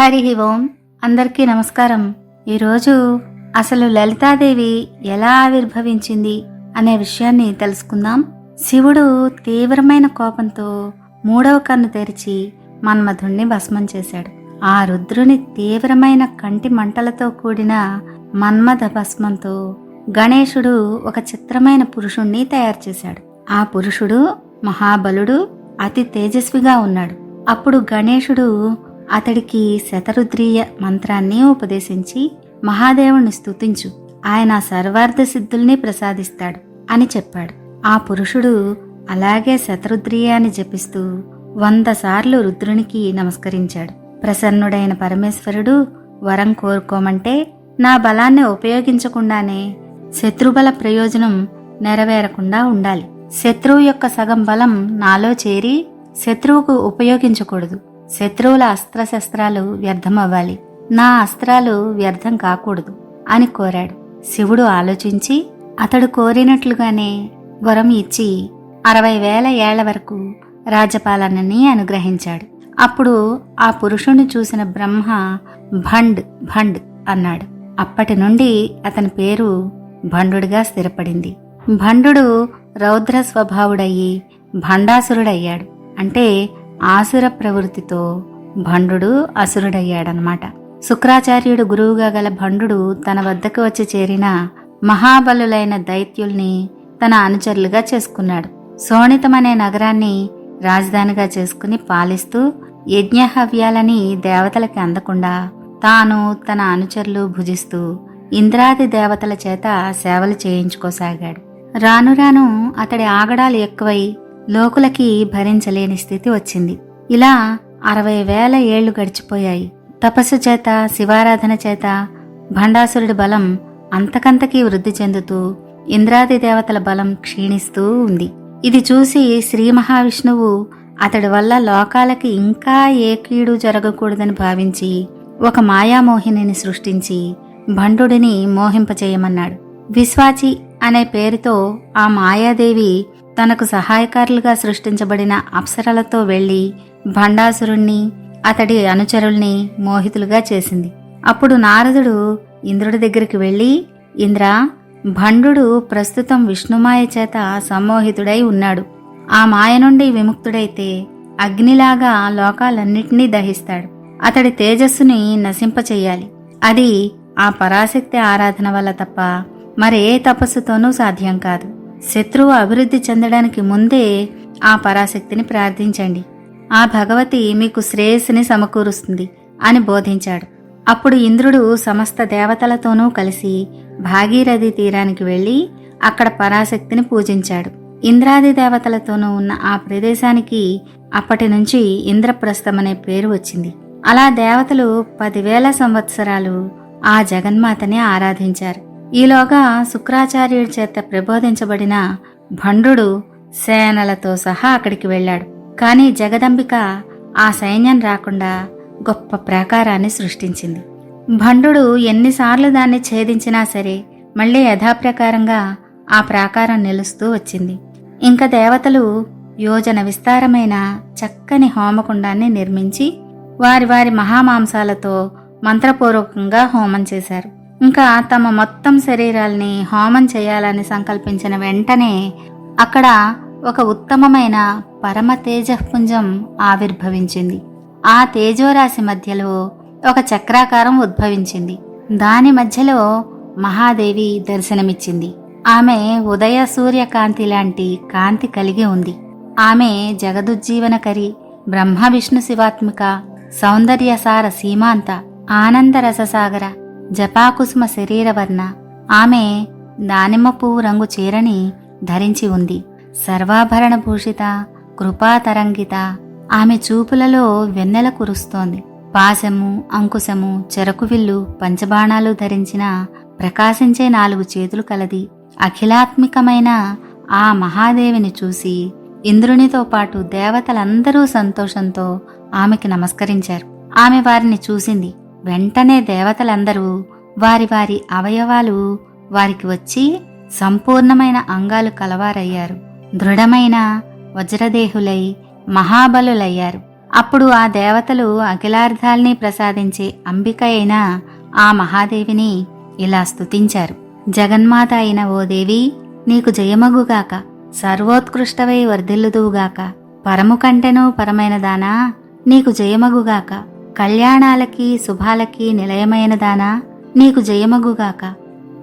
హరి ఓం. అందరికీ నమస్కారం. ఈరోజు అసలు లలితాదేవి ఎలా ఆవిర్భవించింది అనే విషయాన్ని తెలుసుకుందాం. శివుడు తీవ్రమైన కోపంతో మూడవ కన్ను తెరిచి మన్మధుణ్ణి భస్మం చేశాడు. ఆ రుద్రుని తీవ్రమైన కంటి మంటలతో కూడిన మన్మథ భస్మంతో గణేశుడు ఒక చిత్రమైన పురుషుణ్ణి తయారు చేశాడు. ఆ పురుషుడు మహాబలుడు అతి తేజస్విగా ఉన్నాడు. అప్పుడు గణేశుడు అతడికి శతరుద్రీయ మంత్రాన్ని ఉపదేశించి మహాదేవుని స్తుతించు. ఆయన సర్వార్థ సిద్ధుల్ని ప్రసాదిస్తాడు అని చెప్పాడు. ఆ పురుషుడు అలాగే శతరుద్రియాన్ని జపిస్తూ వంద సార్లు రుద్రునికి నమస్కరించాడు. ప్రసన్నుడైన పరమేశ్వరుడు వరం కోరుకోమంటే నా బలాన్ని ఉపయోగించకుండానే శత్రుబల ప్రయోజనం నెరవేరకుండా ఉండాలి. శత్రువు యొక్క సగం బలం నాలో చేరి శత్రువుకు ఉపయోగించకూడదు. శత్రువుల అస్త్రశస్త్రాలు వ్యర్థమవ్వాలి. నా అస్త్రాలు వ్యర్థం కాకూడదు అని కోరాడు. శివుడు ఆలోచించి అతడు కోరినట్లుగానే వరం ఇచ్చి అరవై వేల ఏళ్ళ వరకు రాజపాలనని అనుగ్రహించాడు. అప్పుడు ఆ పురుషుణ్ణి చూసిన బ్రహ్మ భండ్ భండ్ అన్నాడు. అప్పటి నుండి అతని పేరు భండుడిగా స్థిరపడింది. భండు రౌద్ర స్వభావుడయ్యి భండాసురుడయ్యాడు. అంటే ఆసుర ప్రవృత్తితో భండు అసురుడయ్యాడనమాట. శుక్రాచార్యుడు గురువుగా గల భండు తన వద్దకు వచ్చి చేరిన మహాబలులైన దైత్యుల్ని తన అనుచరులుగా చేసుకున్నాడు. శోణితమనే నగరాన్ని రాజధానిగా చేసుకుని పాలిస్తూ యజ్ఞహవ్యాలని దేవతలకి అందకుండా తాను తన అనుచరులు భుజిస్తూ ఇంద్రాది దేవతల చేత సేవలు చేయించుకోసాగాడు. రాను రాను అతడి ఆగడాలు ఎక్కువై లోకులకి భరించలేని స్థితి వచ్చింది. ఇలా అరవై వేల ఏళ్ళు గడిచిపోయాయి. తపస్సు చేత శివారాధన చేత భండాసురుడి బలం అంతకంతకీ వృద్ధి చెందుతూ ఇంద్రాది దేవతల బలం క్షీణిస్తూ ఉంది. ఇది చూసి శ్రీ మహావిష్ణువు అతడి వల్ల లోకాలకి ఇంకా ఏ కీడు జరగకూడదని భావించి ఒక మాయామోహినిని సృష్టించి భండుడిని మోహింపచేయమన్నాడు. విశ్వాచి అనే పేరుతో ఆ మాయాదేవి తనకు సహాయకారులుగా సృష్టించబడిన అప్సరలతో వెళ్ళి భండాసురుణ్ణి అతడి అనుచరుల్ని మోహితులుగా చేసింది. అప్పుడు నారదుడు ఇంద్రుడి దగ్గరికి వెళ్ళి ఇంద్ర భండు ప్రస్తుతం విష్ణుమాయ చేత సమ్మోహితుడై ఉన్నాడు. ఆ మాయ నుండి విముక్తుడైతే అగ్నిలాగా లోకాలన్నిటినీ దహిస్తాడు. అతడి తేజస్సుని నశింపచెయ్యాలి అది ఆ పరాశక్తి ఆరాధన వల్ల తప్ప మరే తపస్సుతోనూ సాధ్యం కాదు. శత్రువు అభివృద్ధి చెందడానికి ముందే ఆ పరాశక్తిని ప్రార్థించండి. ఆ భగవతి మీకు శ్రేయస్సుని సమకూరుస్తుంది అని బోధించాడు. అప్పుడు ఇంద్రుడు సమస్త దేవతలతోనూ కలిసి భాగీరథి తీరానికి వెళ్ళి అక్కడ పరాశక్తిని పూజించాడు. ఇంద్రాది దేవతలతోనూ ఉన్న ఆ ప్రదేశానికి అప్పటి నుంచి ఇంద్రప్రస్థమనే పేరు వచ్చింది. అలా దేవతలు పదివేల సంవత్సరాలు ఆ జగన్మాతని ఆరాధించారు. ఈలోగా శుక్రాచార్యుడి చేత ప్రబోధించబడిన భండు సేనలతో సహా అక్కడికి వెళ్ళాడు. కాని జగదంబిక ఆ సైన్యం రాకుండా గొప్ప ప్రాకారాన్ని సృష్టించింది. భండు ఎన్నిసార్లు దాన్ని ఛేదించినా సరే మళ్ళీ యథాప్రకారంగా ఆ ప్రాకారం నిలుస్తూ వచ్చింది. ఇంకా దేవతలు యోజన విస్తారమైన చక్కని హోమకుండాన్ని నిర్మించి వారి వారి మహామాంసాలతో మంత్రపూర్వకంగా హోమం చేశారు. ఇంకా తమ మొత్తం శరీరాల్ని హోమం చేయాలని సంకల్పించిన వెంటనే అక్కడ ఒక ఉత్తమమైన పరమ తేజపుంజం ఆవిర్భవించింది. ఆ తేజోరాశి మధ్యలో ఒక చక్రాకారం ఉద్భవించింది. దాని మధ్యలో మహాదేవి దర్శనమిచ్చింది. ఆమె ఉదయ సూర్యకాంతి లాంటి కాంతి కలిగి ఉంది. ఆమె జగదుజ్జీవనకరి బ్రహ్మ విష్ణు శివాత్మిక సౌందర్యసార సీమాంత ఆనందరససాగర జపాకుసుమ శరీరవర్ణ. ఆమె దానిమ్మ పువ్వు రంగు చీరని ధరించి ఉంది. సర్వాభరణ భూషిత కృపాతరంగిత ఆమె చూపులలో వెన్నెల కురుస్తోంది. పాశము అంకుశము చెరకు విల్లు పంచబాణాలు ధరించిన ప్రకాశించే నాలుగు చేతులు కలది. అఖిలాత్మికమైన ఆ మహాదేవిని చూసి ఇంద్రునితో పాటు దేవతలందరూ సంతోషంతో ఆమెకి నమస్కరించారు. ఆమె వారిని చూసింది. వెంటనే దేవతలందరూ వారి వారి అవయవాలు వారికి వచ్చి సంపూర్ణమైన అంగాలు కలవారయ్యారు. దృఢమైన వజ్రదేహులై మహాబలులయ్యారు. అప్పుడు ఆ దేవతలు అఖిలార్థాల్ని ప్రసాదించే అంబిక అయిన ఆ మహాదేవిని ఇలా స్తుతించారు. జగన్మాత అయిన ఓ దేవి నీకు జయమగుగాక సర్వోత్కృష్టవై వర్ధిల్లుదువుగాక పరము కంటెనూ పరమైన దానా నీకు జయమగుగాక కళ్యాణాలకి శుభాలకి నిలయమైనదానా? నీకు జయమగుగాక.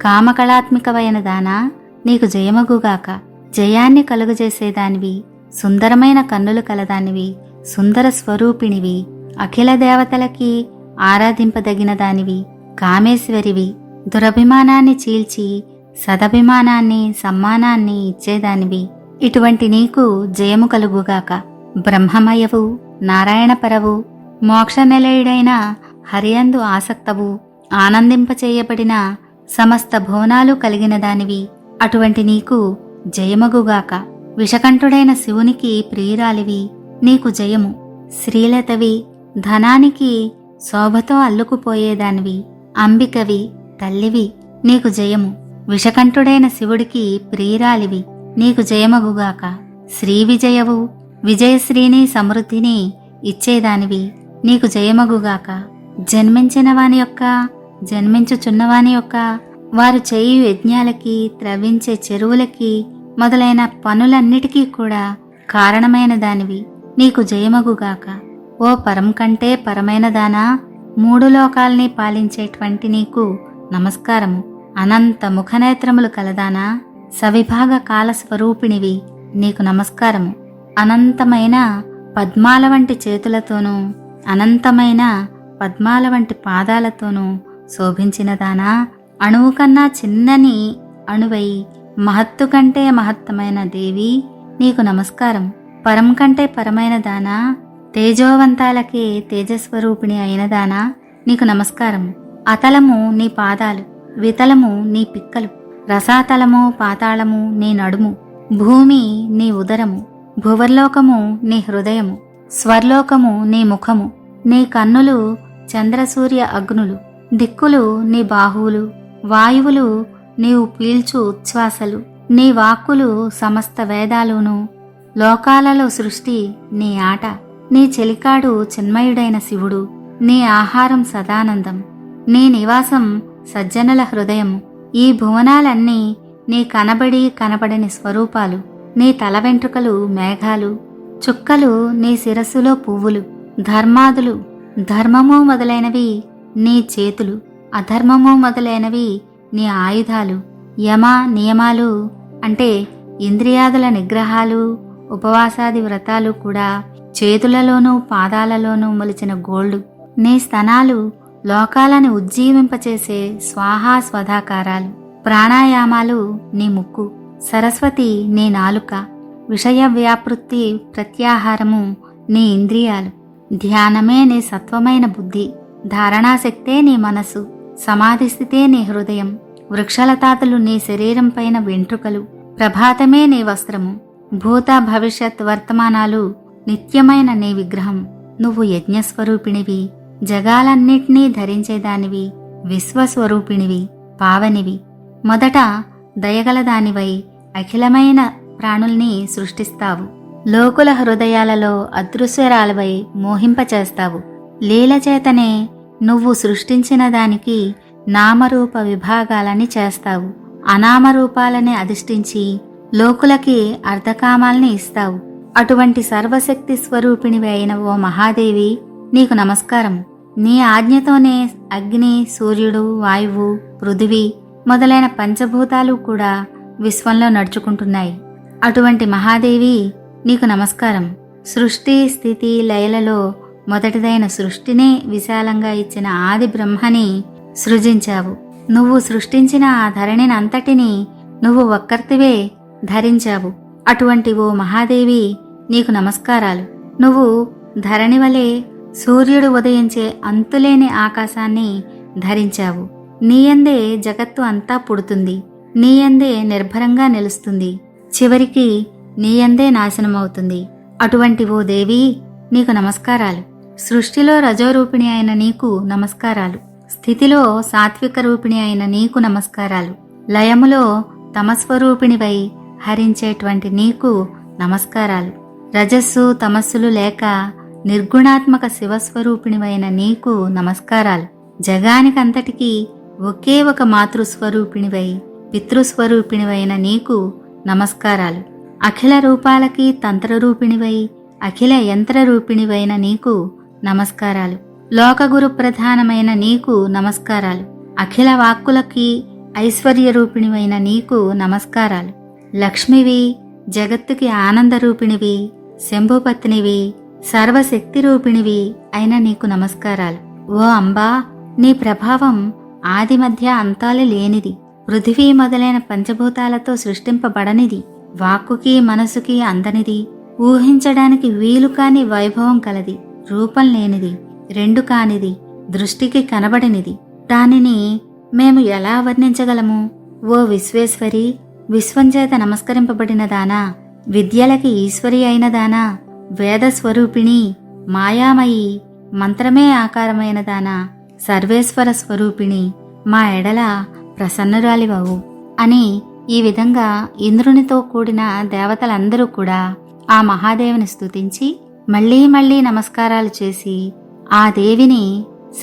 కామకళాత్మికమైనదానా? నీకు జయమగుగాక. జయాన్ని కలుగజేసేదానివి. సుందరమైన కన్నులు కలదానివి. సుందర స్వరూపిణివి. అఖిల దేవతలకి ఆరాధింపదగిన దానివి కామేశ్వరివి. దురభిమానాన్ని చీల్చి సదభిమానాన్ని సమ్మానాన్ని ఇచ్చేదానివి. ఇటువంటి నీకు జయము కలుగుగాక. బ్రహ్మమయవు నారాయణపరవు మోక్షనిలయుడైన హరియందు ఆసక్తవు ఆనందింపచేయబడిన సమస్త భువనాలు కలిగిన దానివి అటువంటి నీకు జయమగుగాక. విషకంఠుడైన శివునికి ప్రియురాలివి నీకు జయము. శ్రీలతవి ధనానికి శోభతో అల్లుకుపోయేదానివి. అంబికవి తల్లివి నీకు జయము. విషకంఠుడైన శివుడికి ప్రియురాలివి నీకు జయమగుగాక. శ్రీ విజయవు విజయశ్రీని సమృద్ధిని ఇచ్చేదానివి. నీకు జయమగుగాక. జన్మించిన వాని యొక్క జన్మించుచున్నవాని యొక్క వారు చేయు యజ్ఞాలకి త్రవించే చెరువులకి మొదలైన పనులన్నిటికీ కూడా కారణమైన దానివి. నీకు జయమగుగాక. ఓ పరం కంటే పరమైన దానా మూడు లోకాల్ని పాలించేటువంటి నీకు నమస్కారము. అనంత ముఖనేత్రములు కలదానా సవిభాగ కాల స్వరూపిణివి నీకు నమస్కారము. అనంతమైన పద్మాల వంటి చేతులతోనూ అనంతమైన పద్మాల వంటి పాదాలతోనూ శోభించినదానా అణువు కన్నా చిన్నని అణువై మహత్తు కంటే మహత్తమైన దేవి నీకు నమస్కారం. పరం కంటే పరమైన దానా? తేజోవంతాలకే తేజస్వరూపిణి అయిన దానా? నీకు నమస్కారం. అతలము నీ పాదాలు వితలము నీ పిక్కలు రసాతలము పాతాళము నీ నడుము భూమి నీ ఉదరము భువర్లోకము నీ హృదయము. స్వర్లోకము నీ ముఖము నీ కన్నులు చంద్రసూర్య అగ్నులు దిక్కులు నీ బాహువులు వాయువులు నీవు పీల్చు ఉచ్ఛ్వాసలు నీ వాక్కులు సమస్త వేదాలును. లోకాలలో సృష్టి నీ ఆట నీ చెలికాడు చిన్మయుడైన శివుడు నీ ఆహారం సదానందం నీ నివాసం సజ్జనుల హృదయం ఈ భువనాలన్నీ నీ కనబడి కనబడని స్వరూపాలు నీ తల వెంట్రుకలు మేఘాలు. చుక్కలు నీ శిరస్సులో పువ్వులు ధర్మాదులు. ధర్మము మొదలైనవి నీ చేతులు అధర్మము మొదలైనవి నీ ఆయుధాలు. యమ నియమాలు అంటే ఇంద్రియాదుల నిగ్రహాలు ఉపవాసాది వ్రతాలు కూడా చేతులలోనూ పాదాలలోనూ మొలిచిన గోల్డ్. నీ స్తనాలు లోకాలను ఉజ్జీవింపచేసే స్వాహా స్వధాకారాలు. ప్రాణాయామాలు నీ ముక్కు. సరస్వతి నీ నాలుక. విషయ వ్యాపృత్తి ప్రత్యాహారము నీ ఇంద్రియాలు. ధ్యానమే నీ సత్వమైన బుద్ధి. ధారణాశక్తే నీ మనసు సమాధి స్థితే నీ హృదయం. వృక్షలతాతలు నీ శరీరం పైన వెంట్రుకలు. ప్రభాతమే నీ వస్త్రము. భూత భవిష్యత్ వర్తమానాలు నిత్యమైన నీ విగ్రహం. నువ్వు యజ్ఞస్వరూపిణివి. జగాలన్నిటినీ ధరించేదానివి. విశ్వస్వరూపిణివి. పావనివి. మొదట దయగలదానివై అఖిలమైన ప్రాణుల్ని సృష్టిస్తావు. లోకుల హృదయాలలో అదృశ్యరాలవై మోహింపచేస్తావు. లీలచేతనే నువ్వు సృష్టించిన దానికి నామరూప విభాగాలని చేస్తావు. అనామరూపాలని అధిష్ఠించి లోకులకి అర్ధకామాల్ని ఇస్తావు. అటువంటి సర్వశక్తి స్వరూపిణివి అయిన ఓ మహాదేవి నీకు నమస్కారం. నీ ఆజ్ఞతోనే అగ్ని సూర్యుడు వాయువు పృథివీ మొదలైన పంచభూతాలు కూడా విశ్వంలో నడుచుకుంటున్నాయి. అటువంటి మహాదేవి నీకు నమస్కారం. సృష్టి స్థితి లయలలో మొదటిదైన సృష్టినే విశాలంగా ఇచ్చిన ఆది బ్రహ్మని సృజించావు. నువ్వు సృష్టించిన ఆ ధరణిని అంతటిని నువ్వు ఒక్కర్తివే ధరించావు. అటువంటి ఓ మహాదేవి నీకు నమస్కారాలు. నువ్వు ధరణి వలె సూర్యుడు ఉదయించే అంతులేని ఆకాశాన్ని ధరించావు. నీయందే జగత్తు అంతా పుడుతుంది. నీయందే నిర్భరంగా నిలుస్తుంది. చివరికి నీయందే నాశనమవుతుంది. అటువంటి ఓ దేవి నీకు నమస్కారాలు. సృష్టిలో రజోరూపిణి అయిన నీకు నమస్కారాలు. స్థితిలో సాత్విక రూపిణి అయిన నీకు నమస్కారాలు. లయములో తమస్వరూపిణివై హరించేటువంటి నీకు నమస్కారాలు. రజస్సు తమస్సులు లేక నిర్గుణాత్మక శివస్వరూపిణివైన నీకు నమస్కారాలు. జగానికంతటికీ ఒకే ఒక మాతృస్వరూపిణివై పితృస్వరూపిణివైన నీకు నమస్కారాలు. అఖిల రూపాలకి తంత్రరూపిణివై అఖిల యంత్రరూపిణివైన నీకు నమస్కారాలు. లోకగురు ప్రధానమైన నీకు నమస్కారాలు. అఖిల వాక్కులకి ఐశ్వర్యరూపిణివైన నీకు నమస్కారాలు. లక్ష్మివి జగత్తుకి ఆనందరూపిణివి శంభుపత్నివి సర్వశక్తి రూపిణివి అయిన నీకు నమస్కారాలు. ఓ అంబా నీ ప్రభావం ఆది మధ్య అంతాలు లేనిది. పృథివీ మొదలైన పంచభూతాలతో సృష్టింపబడనిది. వాక్కుకి మనసుకి అందనిది. ఊహించడానికి వీలు కాని వైభవం కలది. రూపం లేనిది. రెండు కానిది. దృష్టికి కనబడనిది. దానిని మేము ఎలా వర్ణించగలము? ఓ విశ్వేశ్వరి విశ్వంచేత నమస్కరింపబడినదానా విద్యలకి ఈశ్వరి అయినదానా వేద స్వరూపిణి మాయామయి మంత్రమే ఆకారమైనదానా సర్వేశ్వర స్వరూపిణి మా ఎడల ప్రసన్నురాలివవు అని ఈ విధంగా ఇంద్రునితో కూడిన దేవతలందరూ కూడా ఆ మహాదేవిని స్తుతించి మళ్ళీ మళ్ళీ నమస్కారాలు చేసి ఆ దేవిని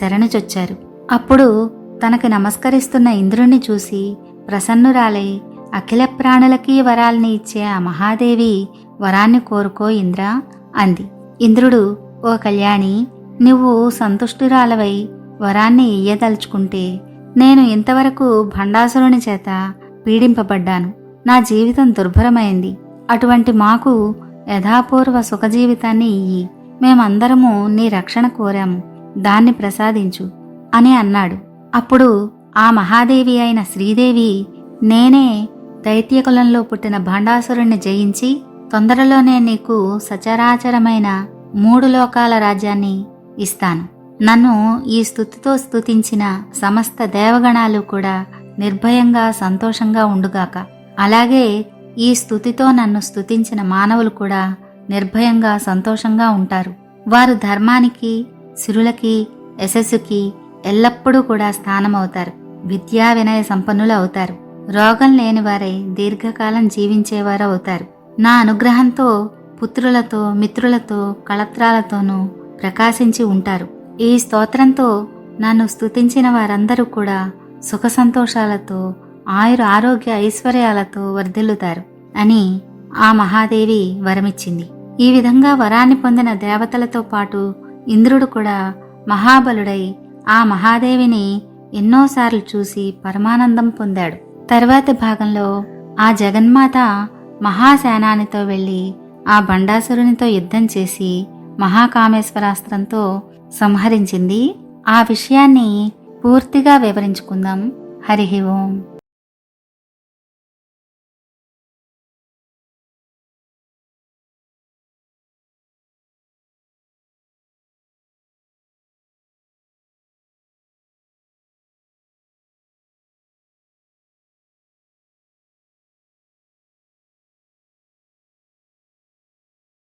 శరణుచొచ్చారు అప్పుడు తనకి నమస్కరిస్తున్న ఇంద్రుణ్ణి చూసి ప్రసన్నురాలై అఖిల ప్రాణులకి వరాల్ని ఇచ్చే ఆ మహాదేవి వరాన్ని కోరుకో ఇంద్ర అంది. ఇంద్రుడు ఓ కళ్యాణి నువ్వు సంతుష్టురాలవై వరాన్ని ఇయ్యదలుచుకుంటే నేను ఇంతవరకు భండాసురుని చేత పీడింపబడ్డాను. నా జీవితం దుర్భరమైంది. అటువంటి మాకు యథాపూర్వ సుఖజీవితాన్ని ఇయ్యి. మేమందరము నీ రక్షణ కోరాము దాన్ని ప్రసాదించు అని అన్నాడు. అప్పుడు ఆ మహాదేవి అయిన శ్రీదేవి నేనే దైత్యకులంలో పుట్టిన భాండాసురుణ్ణి జయించి తొందరలోనే నీకు సచరాచరమైన మూడు లోకాల రాజ్యాన్ని ఇస్తాను. నన్ను ఈ స్థుతితో స్తుతించిన సమస్త దేవగణాలు కూడా నిర్భయంగా సంతోషంగా ఉండుగాక. అలాగే ఈ స్థుతితో నన్ను స్తుతించిన మానవులు కూడా నిర్భయంగా సంతోషంగా ఉంటారు. వారు ధర్మానికి సిరులకి యశస్సుకి ఎల్లప్పుడూ కూడా స్థానమవుతారు. విద్యా వినయ సంపన్నులు అవుతారు. రోగం లేని వారై దీర్ఘకాలం జీవించేవారు అవుతారు. నా అనుగ్రహంతో పుత్రులతో మిత్రులతో కళత్రాలతోనూ ప్రకాశించి ఉంటారు. ఈ స్తోత్రంతో నన్ను స్తుతించిన వారందరూ కూడా సుఖ సంతోషాలతో ఆయుర ఆరోగ్య ఐశ్వర్యాలతో వర్ధిల్లుతారు అని ఆ మహాదేవి వరమిచ్చింది. ఈ విధంగా వరాన్ని పొందిన దేవతలతో పాటు ఇంద్రుడు కూడా మహాబలుడై ఆ మహాదేవిని ఎన్నోసార్లు చూసి పరమానందం పొందాడు. తర్వాతి భాగంలో ఆ జగన్మాత మహాసేనానితో వెళ్ళి ఆ బండాసురునితో యుద్ధం చేసి మహాకామేశ్వరాస్త్రంతో సంహరించింది. ఆ విషయాన్ని పూర్తిగా వివరించుకుందాం. హరి ఓం.